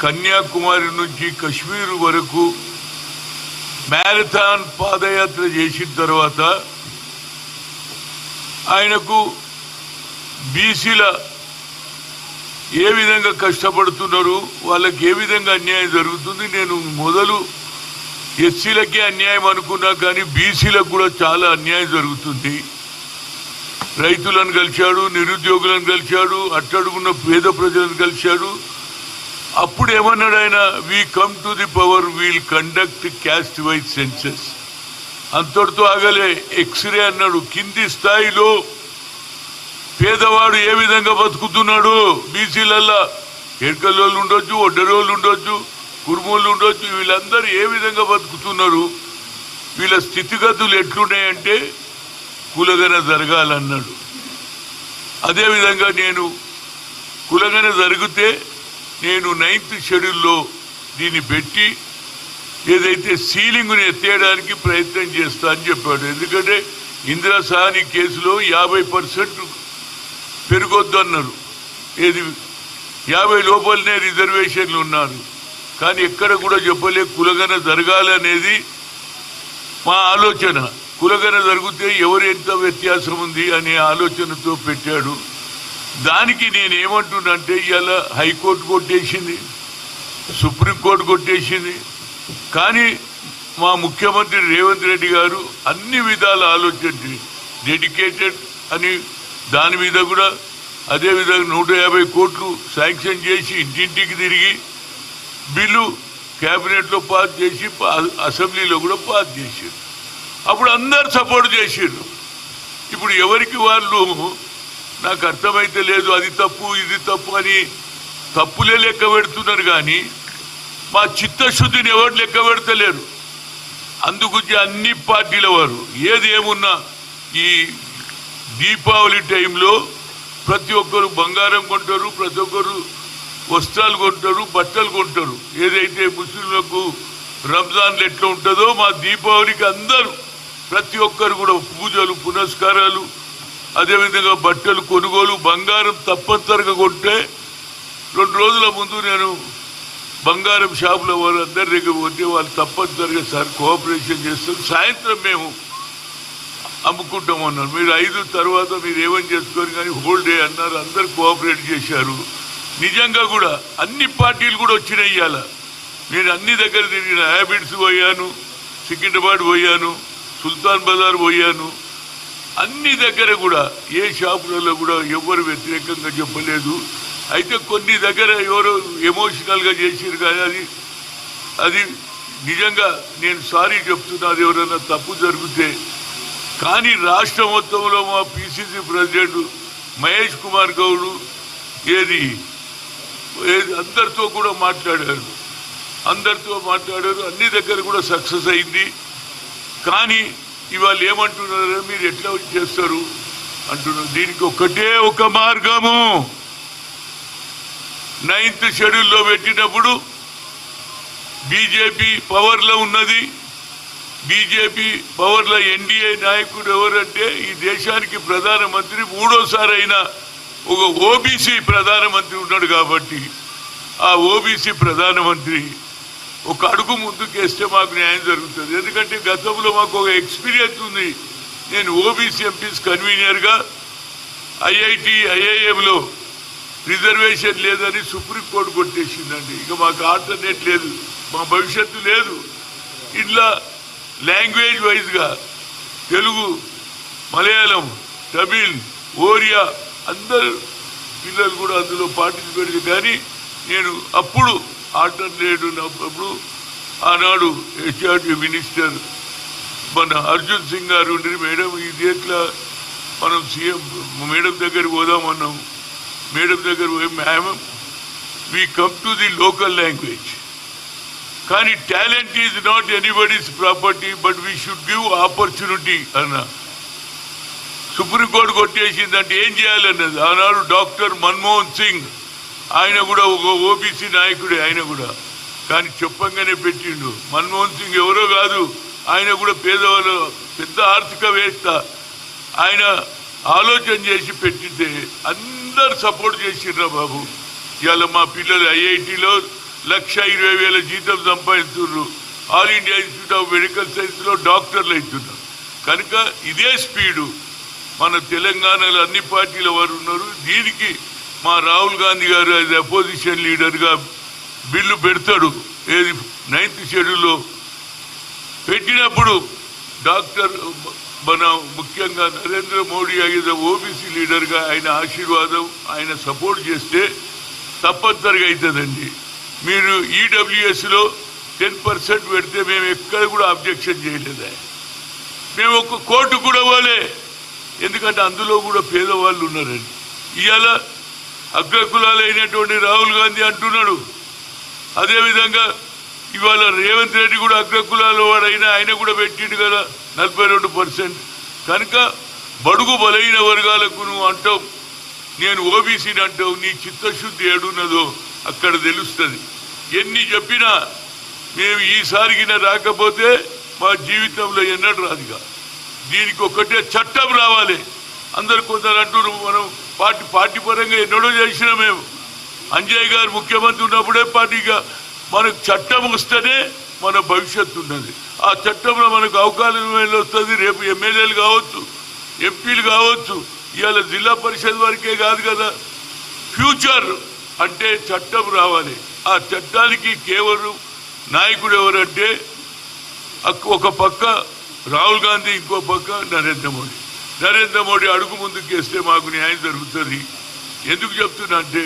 కన్యాకుమారి నుంచి కశ్మీర్ వరకు మ్యారథాన్ పాదయాత్ర చేసిన తర్వాత ఆయనకు బీసీల ఏ విధంగా కష్టపడుతున్నారు వాళ్ళకి ఏ విధంగా అన్యాయం జరుగుతుంది నేను మొదలు ఎస్సీలకే అన్యాయం అనుకున్నా కానీ బీసీలకు కూడా చాలా అన్యాయం జరుగుతుంది. రైతులను కలిశాడు నిరుద్యోగులను కలిశాడు అట్టడుగున్న పేద ప్రజలను కలిశాడు అప్పుడు ఏమన్నాడు ఆయన we come to the power we'll conduct caste wise censuses అంతటితో ఆగలే ఎక్స్రే అన్నాడు కింది స్థాయిలో పేదవాడు ఏ విధంగా బతుకుతున్నాడు? బీసీలల్లా ఎరకల్లోళ్ళు ఉండొచ్చు ఒడ్డరోళ్ళు ఉండొచ్చు కుర్మోళ్ళు ఉండొచ్చు వీళ్ళందరూ ఏ విధంగా బతుకుతున్నారు? వీళ్ళ స్థితిగతులు ఎట్లున్నాయంటే కులగన జరగాలన్నాడు. అదేవిధంగా నేను కులగన జరిగితే నేను నైన్త్ షెడ్యూల్లో దీన్ని పెట్టి ఏదైతే సీలింగ్ని ఎత్తేయడానికి ప్రయత్నం చేస్తా అని చెప్పాడు. ఎందుకంటే ఇందిరా సహాని కేసులో యాభై పర్సెంట్ పెరగొద్దు అన్నారు. ఏది? యాభై లోపలనే రిజర్వేషన్లు ఉన్నారు. కానీ ఎక్కడ కూడా చెప్పలే కులగన జరగాలనేది మా ఆలోచన. కులగన జరిగితే ఎవరు ఎంత వ్యత్యాసం ఉంది అనే ఆలోచనతో పెట్టాడు. దానికి నేను ఏమంటున్నంటే ఇవాళ హైకోర్టు కొట్టేసింది సుప్రీంకోర్టు కొట్టేసింది. కానీ మా ముఖ్యమంత్రి రేవంత్ రెడ్డి గారు అన్ని విధాల ఆలోచించి డెడికేటెడ్ అని దాని మీద కూడా అదేవిధంగా నూట యాభై కోట్లు శాంక్షన్ చేసి ఇంటింటికి తిరిగి బిల్లు క్యాబినెట్లో పాస్ చేసి పా- అసెంబ్లీలో కూడా పాస్ చేశారు అప్పుడు అందరు సపోర్ట్ చేసారు ఇప్పుడు ఎవరికి వాళ్ళు నాకు అర్థమైతే లేదు అది తప్పు ఇది తప్పు అని తప్పులే లెక్క పెడుతున్నారు కానీ మా చిత్తశుద్ధిని ఎవరు లెక్క పెడతలేరు. అందుగురించి అన్ని పార్టీల వారు ఏది ఏమున్నా ఈ దీపావళి టైంలో ప్రతి ఒక్కరు బంగారం కొంటారు ప్రతి ఒక్కరు వస్త్రాలు కొంటారు బట్టలు కొంటారు. ఏదైతే ముస్లింలకు రంజాన్లు ఎట్లా ఉంటుందో మా దీపావళికి అందరూ ప్రతి ఒక్కరు కూడా పూజలు పునస్కారాలు అదేవిధంగా బట్టలు కొనుగోలు బంగారం తప్పనిసరిగా కొంటే రెండు రోజుల ముందు నేను బంగారం షాపులో వారు అందరి దగ్గర పోతే వాళ్ళు తప్పనిసరిగా సార్ కోఆపరేషన్ చేస్తారు. సాయంత్రం మేము అమ్ముకుంటాం అన్నారు మీరు ఐదు తర్వాత మీరు ఏమని చేసుకోరు కానీ హోల్ డే అన్నారు. అందరు కోఆపరేట్ చేశారు. నిజంగా కూడా అన్ని పార్టీలు కూడా వచ్చినాయి ఇవాళ. నేను అన్ని దగ్గర తిరిగిన హ్యాబిట్స్ పోయాను సికింద్రాబాద్ పోయాను సుల్తాన్ బజార్ పోయాను అన్ని దగ్గర కూడా ఏ షాపులలో కూడా ఎవరు వ్యతిరేకంగా చెప్పలేదు. అయితే కొన్ని దగ్గర ఎవరో ఎమోషనల్గా చేసారు కానీ అది అది నిజంగా నేను సారీ చెప్తున్నాది ఎవరైనా తప్పు జరిగితే. కానీ రాష్ట్ర మొత్తంలో మా పిసిసి ప్రెసిడెంట్ మహేష్ కుమార్ గౌడ్ ఏది ఏది అందరితో కూడా మాట్లాడారు. అందరితో మాట్లాడారు అన్ని దగ్గర కూడా సక్సెస్ అయింది. కానీ ఇవాళ ఏమంటున్నారు? మీరు ఎట్లా చేస్తారు? అంటున్నారు. దీనికి ఒకటే ఒక మార్గము. నైన్త్ షెడ్యూల్లో పెట్టినప్పుడు బీజేపీ పవర్లో ఉన్నది. బీజేపీ పవర్లో ఎన్డీఏ నాయకుడు ఎవరంటే ఈ దేశానికి ప్రధానమంత్రి మూడోసారి అయిన ఒక ఓబీసీ ప్రధానమంత్రి ఉన్నాడు కాబట్టి ఆ ఓబీసీ ప్రధానమంత్రి ఒక అడుగు ముందుకేస్తే మాకు న్యాయం జరుగుతుంది. ఎందుకంటే గతంలో మాకు ఒక ఎక్స్పీరియన్స్ ఉంది. నేను ఓబీసీ ఎంపీస్ కన్వీనర్గా ఐఐటి ఐఐఎంలో రిజర్వేషన్ లేదని సుప్రీంకోర్టు కొట్టేసిందండి. ఇక మాకు ఆల్టర్నేట్ లేదు. మా భవిష్యత్తు లేదు. ఇట్లా లాంగ్వేజ్ వైజ్గా తెలుగు మలయాళం తమిళ్ ఓరియా అందరు పిల్లలు కూడా అందులో పార్టిసిపేట్ కానీ నేను అప్పుడు ఆల్టర్నేట్ ఉన్నప్పుడు ఆనాడు హెచ్ఆర్డి మినిస్టర్ మన అర్జున్ సింగ్ గారు ఉండి మేడం ఇది ఎట్లా? మనం సీఎం మేడం దగ్గరికి పోదామన్నాం మేడం దగ్గర పోయి ma'am we come to the local language కానీ talent is not anybody's property but we should give opportunity అన్న. సుప్రీంకోర్టు కొట్టేసిందంటే ఏం చేయాలన్నది? ఆనాడు డాక్టర్ మన్మోహన్ సింగ్ ఆయన కూడా ఒక ఓబీసీ నాయకుడే ఆయన కూడా. కానీ చెప్పంగానే పెట్టిండు. మన్మోహన్ సింగ్ ఎవరో కాదు ఆయన కూడా పేదవాళ్ళు పెద్ద ఆర్థికవేత్త ఆయన ఆలోచన చేసి పెట్టితే అందరు సపోర్ట్ చేసిండ్రా బాబు. ఇవాళ మా పిల్లలు ఐఐటిలో లక్ష ఇరవై వేల జీతం సంపాదిస్తున్నారు. All India Institute of Medical సైన్స్లో డాక్టర్లు అవుతున్నారు. కనుక ఇదే స్పీడు. మన తెలంగాణలో అన్ని పార్టీల వారు ఉన్నారు. దీనికి మా రాహుల్ గాంధీ గారు యాజ్ అపోజిషన్ లీడర్గా బిల్లు పెడతాడు. ఏది నైన్త్ షెడ్యూల్లో పెట్టినప్పుడు డాక్టర్ మన ముఖ్యంగా నరేంద్ర మోడీ అయిన ఓబీసీ లీడర్గా ఆయన ఆశీర్వాదం ఆయన సపోర్ట్ చేస్తే తప్పనిసరిగా అవుతుందండి. మీరు ఈడబ్ల్యూఎస్లో టెన్ పర్సెంట్ పెడితే మేము ఎక్కడ కూడా అబ్జెక్షన్ చేయలేదా? మేము ఒక కోర్టు కూడా పోలే. ఎందుకంటే అందులో కూడా పేదవాళ్ళు ఉన్నారండి. ఇవాళ అగ్రకులాలైనటువంటి రాహుల్ గాంధీ అంటున్నాడు. అదేవిధంగా ఇవాళ రేవంత్ రెడ్డి కూడా అగ్రకులాల వాడైనా ఆయన కూడా పెట్టిండు కదా నలభై రెండు పర్సెంట్. కనుక బడుగు బలైన వర్గాలకు నువ్వు అంటావు నేను ఓబీసీని అంటావు నీ చిత్తశుద్ధి ఏడున్నదో అక్కడ తెలుస్తుంది. ఎన్ని చెప్పినా మేము ఈసారిగిన రాకపోతే మా జీవితంలో ఎన్నడూ రాదుగా. దీనికి ఒకటే చట్టం రావాలి. అందరు కొందరు అంటున్నారు మనం పార్టీ పార్టీ పరంగా ఎన్నడో చేసినా మేము. అంజయ్ గారు ముఖ్యమంత్రి ఉన్నప్పుడే పార్టీగా మనకు చట్టం వస్తేనే మన భవిష్యత్తు ఉన్నది. ఆ చట్టంలో మనకు అవకాశం వస్తుంది రేపు ఎమ్మెల్యేలు కావచ్చు ఎంపీలు కావచ్చు ఇవాళ జిల్లా పరిషత్ వరకే కాదు కదా. ఫ్యూచర్ అంటే చట్టం రావాలి. ఆ చట్టానికి కేవలం నాయకుడు ఎవరంటే ఒక పక్క రాహుల్ గాంధీ ఇంకో పక్క నరేంద్ర మోడీ. నరేంద్ర మోడీ అడుగు ముందుకు వేస్తే మాకు న్యాయం జరుగుతుంది. ఎందుకు చెప్తున్నా అంటే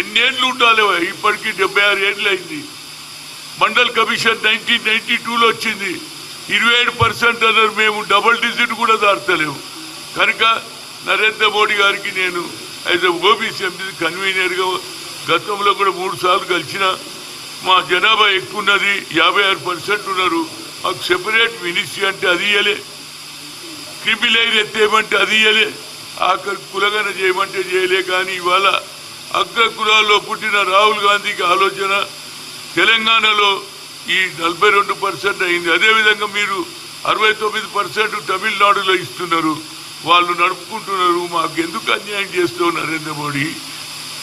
ఎన్నేళ్ళు ఉండాలి ఇప్పటికీ డెబ్బై ఆరు ఏళ్ళు అయింది. మండల్ కమిషన్ నైన్టీన్ నైన్టీ టూలో వచ్చింది. ఇరవై ఏడు పర్సెంట్ అన్నారు మేము డబుల్ డిజిట్ కూడా దాటలేము. కనుక నరేంద్ర మోడీ గారికి నేను యాజ్ ఓబీసీ ఎంపీ కన్వీనర్గా గతంలో కూడా మూడు సార్లు కలిసిన మా జనాభా ఎక్కువ ఉన్నది యాభై ఆరు పర్సెంట్ ఉన్నారు. మాకు సెపరేట్ మినిస్ట్రీ అంటే అది ఇయ్యలే. క్రిమిలైన్ ఎత్తేయమంటే అది ఇయ్యలే. ఆఖరి కులగన చేయమంటే చేయలే. కానీ ఇవాళ అగ్ర కులాల్లో పుట్టిన రాహుల్ గాంధీకి ఆలోచన తెలంగాణలో ఈ నలభై రెండు పర్సెంట్ అయింది. అదేవిధంగా మీరు అరవై తొమ్మిది పర్సెంట్ తమిళనాడులో ఇస్తున్నారు. వాళ్ళు నడుపుకుంటున్నారు. మాకు ఎందుకు అన్యాయం చేస్తావు నరేంద్ర మోడీ?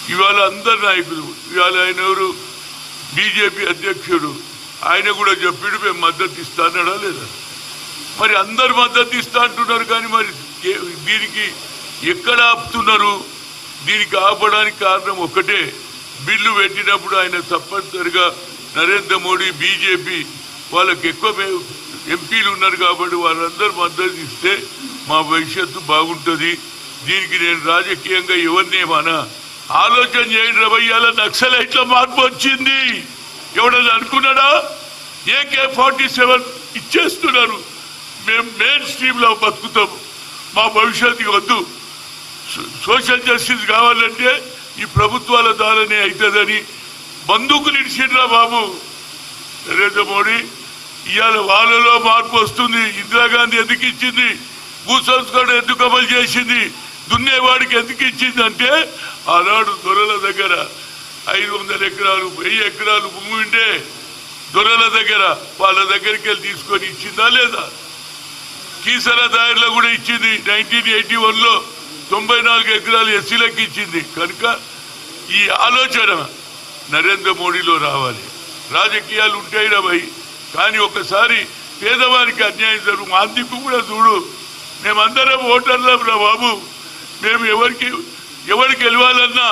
ఇవాళ అందరు నాయకులు ఇవాళ ఆయన ఎవరు? బీజేపీ అధ్యక్షుడు. ఆయన కూడా చెప్పాడు మేము మద్దతు ఇస్తానడా లేదా? మరి అందరు మద్దతు ఇస్తా అంటున్నారు కానీ మరి దీనికి ఎక్కడ ఆపుతున్నారు? దీనికి ఆపడానికి కారణం ఒకటే. బిల్లు పెట్టినప్పుడు ఆయన తప్పనిసరిగా నరేంద్ర మోడీ బీజేపీ వాళ్ళకి ఎక్కువ ఎంపీలు ఉన్నారు కాబట్టి వాళ్ళందరూ మద్దతు ఇస్తే మా భవిష్యత్తు బాగుంటుంది. దీనికి నేను రాజకీయంగా ఎవరిని ఆలోచన చేయండి రవయ్యాల నక్సలైట్ల మార్పు వచ్చింది. ఎవడన్నా అనుకున్నాడా? ఏకే ఫార్టీ సెవెన్ ఇచ్చేస్తున్నారు. మేము మెయిన్ స్ట్రీమ్లో బతుకుతాం. మా భవిష్యత్తుకి వద్దు. సోషల్ జస్టిస్ కావాలంటే ఈ ప్రభుత్వాల ద్వారానే అవుతుందని బందూకులు నిడిచిండ్రా బాబు నరేంద్ర మోడీ. ఇవాళ వాళ్ళలో మార్పు వస్తుంది. ఇందిరాగాంధీ ఎందుకు ఇచ్చింది? భూసంస్కరణ ఎందుకు అమలు చేసింది? దున్నేవాడికి ఎందుకు ఇచ్చింది అంటే ఆనాడు దొరల దగ్గర ఐదు వందల ఎకరాలు వెయ్యి ఎకరాలు భూమి ఉంటే దొరల దగ్గర వాళ్ళ దగ్గరికి వెళ్ళి తీసుకొని ఇచ్చిందా లేదా? కీసర దారిలో కూడా ఇచ్చింది. నైన్టీన్ ఎయిటీ వన్లో తొంభై నాలుగు ఎకరాలు ఎస్సీలకు ఇచ్చింది. కనుక ఈ ఆలోచన నరేంద్ర మోడీలో రావాలి. రాజకీయాలు ఉంటాయి రాయి కానీ ఒకసారి పేదవారికి అన్యాయం జరుగు మా అందుకు కూడా చూడు. మేమందరం ఓటర్లం రా బాబు. మేము ఎవరికి ఎవరికి గెలవాలన్నా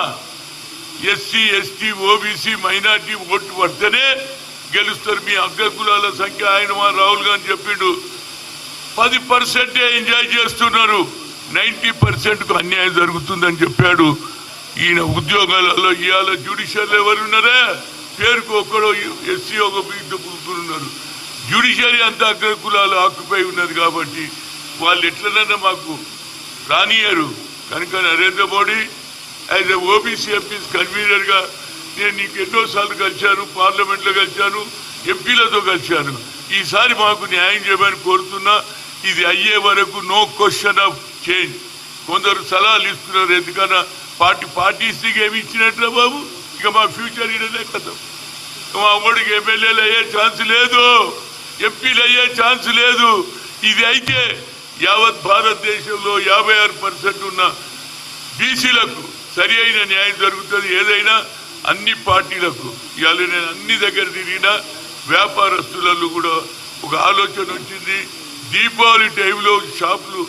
SC ST OBC minority vote పడితేనే గెలుస్తారు. మీ అగ్రకులాల సంఖ్య ఆయన మా రాహుల్ గాంధీ చెప్పిండు. పది పర్సెంటే ఎంజాయ్ చేస్తున్నారు. నైన్టీ పర్సెంట్కు అన్యాయం జరుగుతుందని చెప్పాడు. ఈయన ఉద్యోగాలలో ఇవాళ జ్యుడిషియల్ ఎవరున్నారా పేరుకు ఒక్కడో ఎస్సీ ఒక ఉన్నారు. జ్యుడిషియరీ అంతా అగ్రకులాలు ఆక్యుపై ఉన్నది కాబట్టి వాళ్ళు ఎట్లనన్నా మాకు రానియరు కనుక Narendra Modi as a OBC MPs కన్వీనర్గా నేను నీకు ఎన్నోసార్లు కలిశాను పార్లమెంట్లో కలిశాను ఎంపీలతో కలిశాను. ఈసారి మాకు న్యాయం చేయమని కోరుతున్నా. ఇది అయ్యే వరకు నో క్వశ్చన్ ఆఫ్ చేంజ్ కొందరు సలహాలు ఇస్తున్నారు ఎందుకన్నా పార్టీ పార్టీస్కి ఏమి ఇచ్చినట్లే బాబు? ఇక మా ఫ్యూచర్ ఇడలే కదా. మా అమ్మడికి ఎమ్మెల్యేలు అయ్యే ఛాన్స్ లేదు. ఎంపీలు అయ్యే ఛాన్స్ లేదు. ఇది అయితే యావత్ భారతదేశంలో యాభై ఆరు పర్సెంట్ ఉన్న బీసీలకు సరి అయిన న్యాయం జరుగుతుంది. ఏదైనా అన్ని పార్టీలకు. ఇవాళ నేను అన్ని దగ్గర తిరిగిన వ్యాపారస్తులలో కూడా ఒక ఆలోచన వచ్చింది. దీపావళి టైంలో షాపులు